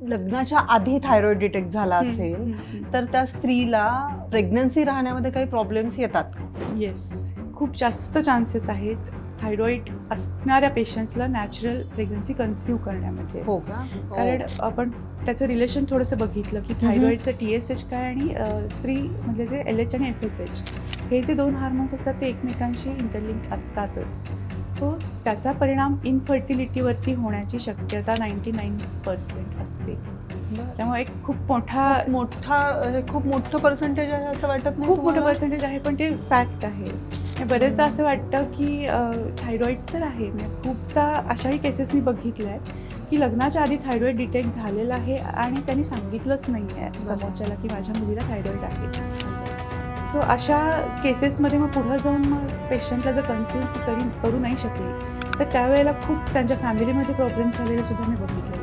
लग्नाच्या आधी thyroid detect झाला असेल तर त्या स्त्रीला प्रेग्नन्सी राहण्यामध्ये काही प्रॉब्लेम्स येतात का? येस खूप जास्त चान्सेस आहेत. थायरॉईड असणाऱ्या पेशंट्सला नॅचरल प्रेग्नन्सी कन्सिव्ह करण्यामध्ये. हो. कारण आपण त्याचं रिलेशन थोडंसं बघितलं की थायरॉईडचं टी एस एच काय आणि स्त्री म्हणजे जे एल एच आणि एफ एस एच हे जे दोन हार्मोन्स असतात ते एकमेकांशी इंटरलिंक असतातच. सो त्याचा परिणाम इनफर्टिलिटीवरती होण्याची शक्यता नाईंटी नाईन पर्सेंट असते त्यामुळे एक खूप मोठा मोठा खूप मोठं पर्सेंटेज आहे असं वाटत नाही खूप मोठं? पर्सेंटेज आहे पण ते फॅक्ट आहे. बरेचदा असं वाटतं की थायरॉईड तर आहे. म्हणजे खूपदा अशाही केसेस मी बघितल्या आहेत की लग्नाच्या आधी थायरॉईड डिटेक्ट झालेला आहे आणि त्यांनी सांगितलंच नाही आहे. समोरच्याला की माझ्या मुलीला थायरॉईड आहे. सो अशा केसेसमध्ये मग पुढं जाऊन मग पेशंटला जर कन्सिल्ट करी करू नाही शकली तर त्यावेळेला खूप त्यांच्या फॅमिलीमध्ये प्रॉब्लेम्स झालेले सुद्धा मी बघितले